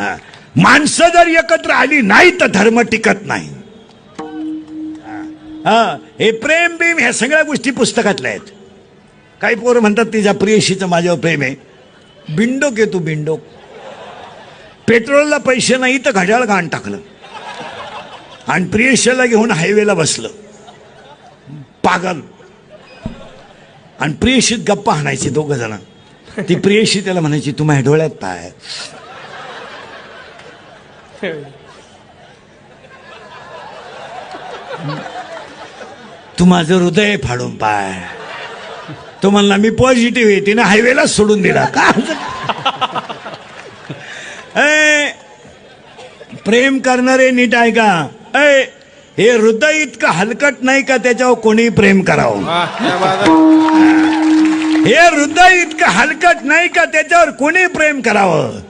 हा. माणसं जर एकत्र आली नाही तर धर्म टिकत नाही. हा. हे. प्रेम बिम ह्या सगळ्या गोष्टी पुस्तकातल्या आहेत. काही पोरं म्हणतात तिच्या प्रियशीचं माझ्यावर प्रेम आहे. बिंडोक आहे तू बिंडोक. पेट्रोलला पैसे नाही तर घड्याळ घाण टाकलं. आणि प्रियशीला घेऊन हायवेला बसलं. पागल. आणि प्रियशीत गप्पा आणायची दोघं जण. ती प्रियशी त्याला म्हणायची तू माझ्या डोळ्यात पाय. तू माझं हृदय फाडून पाय. तो म्हणला मी पॉझिटिव्ह आहे तिने हायवेला सोडून दिला. का? ए, प्रेम करणारे नीट आहे का ए हे हृदय इतकं हलकट नाही का त्याच्यावर कोणी प्रेम करावं? हे. हृदय इतकं हलकट नाही का त्याच्यावर कोणी प्रेम करावं?